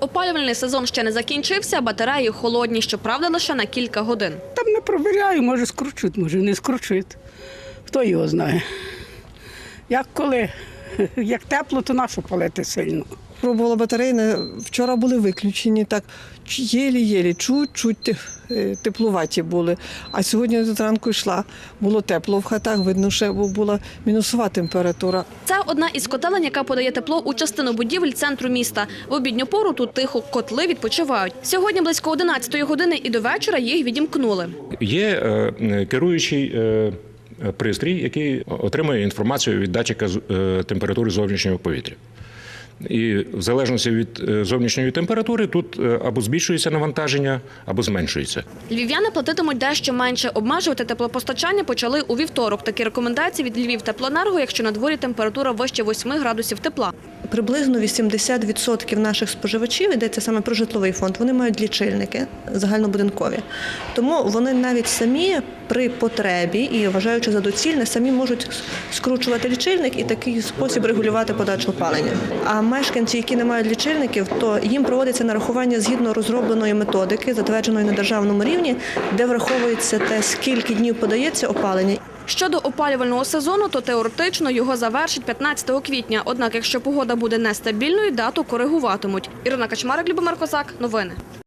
Опалювальний сезон ще не закінчився, батареї холодні, щоправда, лише на кілька годин. Там не провіряю, може скручуть, може не скручуть. Хто його знає. Як коли? Як тепло, то нащо палити сильно. Пробувала батарейне. Вчора були виключені, так єлі-єлі, чуть-чуть е, теплуваті були. А сьогодні зранку йшла. Було тепло в хатах, видно, що була мінусова температура. Це одна із котелень, яка подає тепло у частину будівель центру міста. В обідню пору тут тихо котли відпочивають. Сьогодні близько 11 години і до вечора їх відімкнули. Є е, керуючий е, пристрій, який отримує інформацію від датчика е, температури зовнішнього повітря. І в залежності від е, зовнішньої температури тут е, або збільшується навантаження, або зменшується. Львів'яни платитимуть дещо менше. Обмежувати теплопостачання почали у вівторок. Такі рекомендації від Львів теплоенерго, якщо на дворі температура вище 8 градусів тепла. Приблизно 80% наших споживачів йдеться саме про житловий фонд. Вони мають лічильники загальнобудинкові. Тому вони навіть самі при потребі і вважаючи за доцільне, самі можуть скручувати лічильник і такий спосіб регулювати подачу опалення. А мешканці, які не мають лічильників, то їм проводиться нарахування згідно розробленої методики, затвердженої на державному рівні, де враховується те, скільки днів подається опалення Щодо опалювального сезону, то теоретично його завершить 15 квітня. Однак, якщо погода буде нестабільною, дату коригуватимуть. Ірина Качмарик, Любомир Козак. Новини.